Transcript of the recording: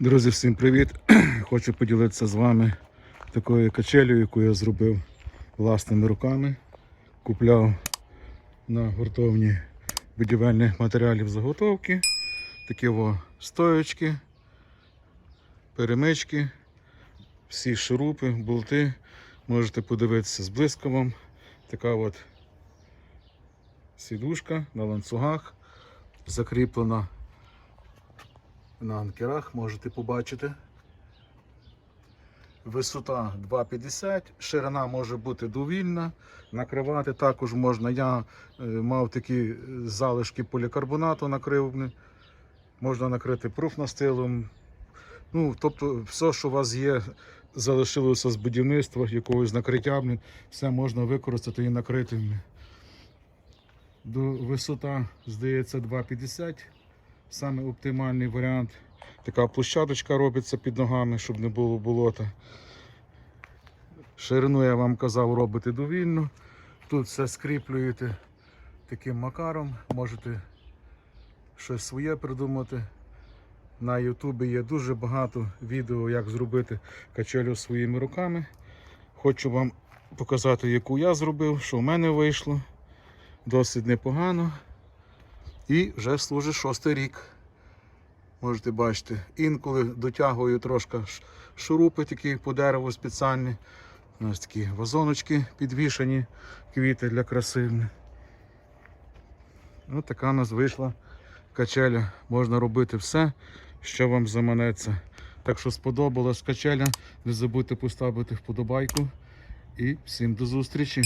Друзі, всім привіт! Хочу поділитися з вами такою качелею, яку я зробив власними руками. Купляв на гуртовні будівельних матеріалів заготовки. Такі о, стоечки, перемички, всі шурупи, болти. Можете подивитися з блискавом. Така от сідушка на ланцюгах, закріплена на анкерах, можете побачити. Висота 2,50, ширина може бути довільна. Накривати також можна. Я е, мав такі залишки полікарбонату накрив. Можна накрити пруфнастилом. Ну, тобто, все, що у вас є, залишилося з будівництва, якогось накриття, все можна використати і накрити. До висота, здається, 2,50. Саме оптимальний варіант. Така площадочка робиться під ногами, щоб не було болота. Ширину я вам казав робити довільно. Тут все скріплюєте таким макаром. Можете щось своє придумати. На Ютубі є дуже багато відео, як зробити качелю своїми руками. Хочу вам показати, яку я зробив, що в мене вийшло. Досить непогано. І вже служить шостий рік. Можете бачити, інколи дотягую трошки шурупи такі по дереву спеціальні. У нас такі вазоночки підвішані, квіти для краси. Ось така у нас вийшла качеля. Можна робити все, що вам заманеться. Так що сподобалась качеля. Не забудьте поставити вподобайку. І всім до зустрічі!